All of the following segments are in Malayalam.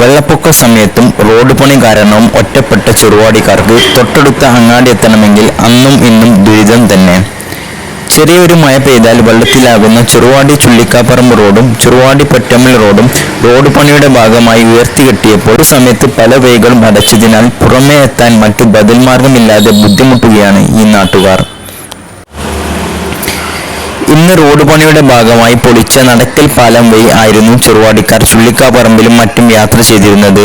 വെള്ളപ്പൊക്ക സമയത്തും റോഡ് പണി കാരണവും ഒറ്റപ്പെട്ട ചെറുവാടിക്കാർക്ക് തൊട്ടടുത്ത അങ്ങാടി എത്തണമെങ്കിൽ അന്നും ഇന്നും ദുരിതം തന്നെ. ചെറിയൊരു മഴ പെയ്താൽ വെള്ളത്തിലാകുന്ന ചെറുവാടി ചുള്ളിക്കാപ്പറമ്പ് റോഡും ചെറുവാടി പൊറ്റമ്മൽ റോഡും റോഡ് പണിയുടെ ഭാഗമായി ഉയർത്തിക്കെട്ടിയപ്പോൾ ഒരു സമയത്ത് പല വൈകളും അടച്ചതിനാൽ പുറമേ എത്താൻ മറ്റു ബദൽ മാർഗമില്ലാതെ ബുദ്ധിമുട്ടുകയാണ് ഈ നാട്ടുകാർ. ഇന്ന് റോഡ് പണിയുടെ ഭാഗമായി പൊളിച്ച നടക്കൽ പാലം വഴി ആയിരുന്നു ചെറുവാടിക്കാർ ചുള്ളിക്കാപ്പറമ്പിലും മറ്റും യാത്ര ചെയ്തിരുന്നത്.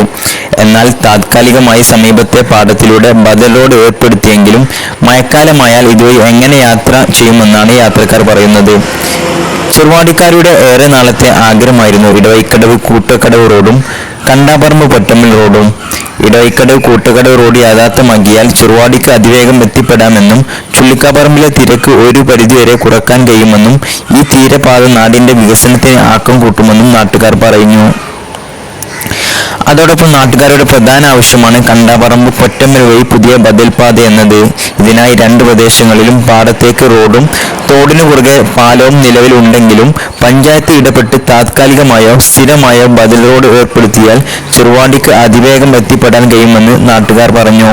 എന്നാൽ താത്കാലികമായി സമീപത്തെ പാടത്തിലൂടെ ബദൽ റോഡ് ഏർപ്പെടുത്തിയെങ്കിലും മഴക്കാലമായാൽ ഇതുവഴി എങ്ങനെ യാത്ര ചെയ്യുമെന്നാണ് യാത്രക്കാർ പറയുന്നത്. ചെറുവാടിക്കാരുടെ ഏറെ നാളത്തെ ആഗ്രഹമായിരുന്നു ഇടവൈക്കടവ് കൂട്ടക്കടവ് റോഡും കണ്ടാപറമ്പ് പൊറ്റമ്മൽ റോഡും. ഇടവൈക്കടവ് കൂട്ടക്കടവ് റോഡ് യാഥാർത്ഥ്യമാക്കിയാൽ ചെറുവാടിക്ക് അതിവേഗം എത്തിപ്പെടാമെന്നും ചുള്ളിക്കാപ്പറമ്പിലെ തിരക്ക് ഒരു പരിധിവരെ കുറയ്ക്കാൻ കഴിയുമെന്നും ഈ തീരപാത നാടിന്റെ വികസനത്തിന് ആക്കം കൂട്ടുമെന്നും നാട്ടുകാർ പറഞ്ഞു അതോടൊപ്പം നാട്ടുകാരുടെ പ്രധാന ആവശ്യമാണ് കണ്ടാപറമ്പ് പൊറ്റമ്മൽ വഴി പുതിയ ബദൽപാത എന്നത്. ഇതിനായി രണ്ട് പ്രദേശങ്ങളിലും പാടത്തേക്ക് റോഡും തോടിനു കുറുകെ പാലവും നിലവിലുണ്ടെങ്കിലും പഞ്ചായത്ത് ഇടപെട്ട് താത്കാലികമായോ സ്ഥിരമായോ ബദൽ റോഡ് ഏർപ്പെടുത്തിയാൽ ചെറുവാണ്ടിക്ക് അതിവേഗം എത്തിപ്പെടാൻ കഴിയുമെന്ന് നാട്ടുകാർ പറഞ്ഞു.